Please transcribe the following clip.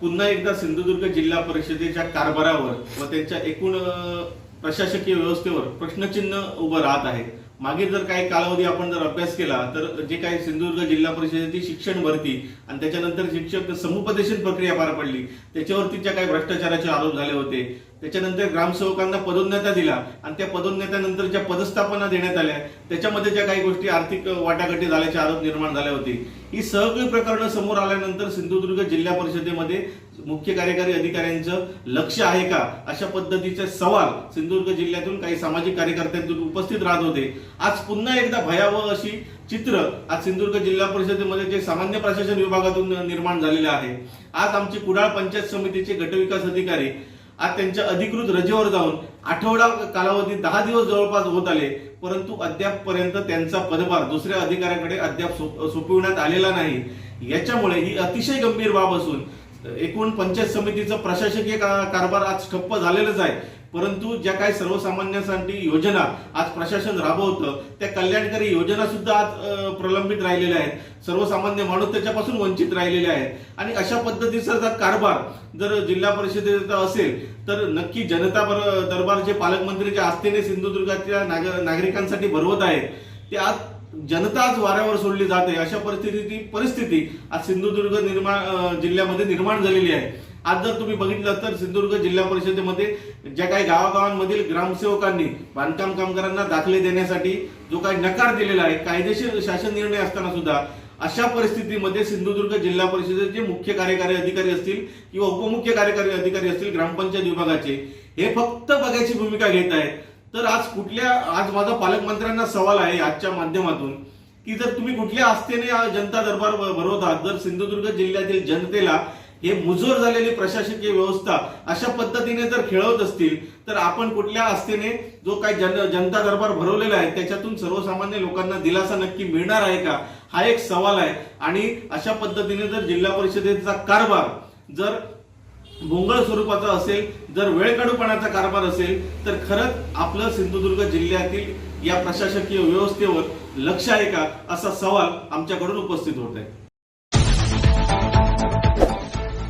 पुन्हा एकदा सिंधुदुर्ग जिल्हा परिषदेच्या कारभारावर व त्यांच्या एकूण प्रशासकीय व्यवस्थेवर प्रश्नचिन्ह उभं राहत आहे. मागे जर काही कालावधी आपण जर अभ्यास केला तर जे काही सिंधुदुर्ग जिल्हा परिषदेची शिक्षण भरती आणि त्याच्यानंतर शिक्षक समुपदेशन प्रक्रिया पार पडली त्याच्यावरती ज्या काही भ्रष्टाचाराचे आरोप झाले होते त्याच्यानंतर ग्रामसेवकांना पदोन्नत्या दिला आणि त्या पदोन्नत्यानंतर ज्या पदस्थापना देण्यात आल्या. त्याच्यामध्ये ज्या काही गोष्टी आर्थिक वाटाघाटी झाल्याचे आरोप निर्माण झाले होते. ही सगळी प्रकरणं समोर आल्यानंतर सिंधुदुर्ग जिल्हा परिषदेमध्ये मुख्य कार्यकारी अधिकाऱ्यांचं लक्ष आहे का? अशा पद्धतीचे सवाल सिंधुदुर्ग जिल्ह्यातून काही सामाजिक कार्यकर्त्यांतून उपस्थित राहत होते. आज पुन्हा एकदा भयावह अशी चित्र आज सिंधुदुर्ग जिल्हा परिषदेमध्ये जे सामान्य प्रशासन विभागातून निर्माण झालेलं आहे. आज आमची कुडाळ पंचायत समितीचे गटविकास अधिकारी आज त्यांच्या अधिकृत रजेवर जाऊन आठवडा कालावधी दहा दिवस जवळपास होत आले परंतु अद्यापपर्यंत त्यांचा पदभार दुसऱ्या अधिकाऱ्याकडे अद्याप सोप- सोपविण्यात आलेला नाही. याच्यामुळे ही अतिशय गंभीर बाब असून एकूण पंचायत समितीचं प्रशासकीय कारभार आज ठप्प झालेलंच आहे. परंतु ज्या काही सर्वसामान्यांसाठी योजना आज प्रशासन राबवतं त्या कल्याणकारी योजना सुद्धा आज प्रलंबित राहिलेल्या आहेत. सर्वसामान्य माणूस त्याच्यापासून वंचित राहिलेले आहेत. आणि अशा पद्धतीचा जर कारभार जर जिल्हा परिषदेचा असेल तर नक्की जनता दरबार जे पालकमंत्रीच्या आस्थेने सिंधुदुर्गाच्या नाग- नागरिकांसाठी भरवत आहेत ते आज जनता आज वाऱ्यावर सोडली जाते. अशा परिस्थितीची परिस्थिती आज सिंधुदुर्ग निर्माण जिल्ह्यामध्ये निर्माण झालेली आहे. आज जर तुम्ही बघितलं तर सिंधुदुर्ग जिल्हा परिषदेमध्ये ज्या काही गावागावांमधील ग्रामसेवकांनी बांधकाम कामगारांना दाखले देण्यासाठी जो काही नकार दिलेला आहे कायदेशीर शासन निर्णय असताना सुद्धा अशा परिस्थितीमध्ये सिंधुदुर्ग जिल्हा परिषदेचे मुख्य कार्यकारी अधिकारी असतील किंवा उपमुख्य कार्यकारी अधिकारी असतील ग्रामपंचायत विभागाचे हे फक्त बघायची भूमिका घेत आहेत. तर आज कुठल्या आज माझा पालकमंत्र्यांना सवाल आहे आजच्या माध्यमातून की जर तुम्ही कुठल्या आस्थेने जनता दरबार भरवत आहात जर सिंधुदुर्ग जिल्ह्यातील जनतेला हे मुजोर झालेली प्रशासकीय व्यवस्था अशा पद्धतीने जर खेळवत असतील तर आपण कुठल्या आस्थेने जो काही जन जनता दरबार भरवलेला आहे त्याच्यातून सर्वसामान्य लोकांना दिलासा नक्की मिळणार आहे का? हा एक सवाल आहे. आणि अशा पद्धतीने जर जिल्हा परिषदेचा कारभार जर भोंगळ स्वरूपाचा असेल जर वेळकाढूपणाचा कारभार असेल तर खरंच आपलं सिंधुदुर्ग जिल्ह्यातील या प्रशासकीय व्यवस्थेवर लक्ष आहे का असा सवाल आमच्याकडून उपस्थित होत आहे.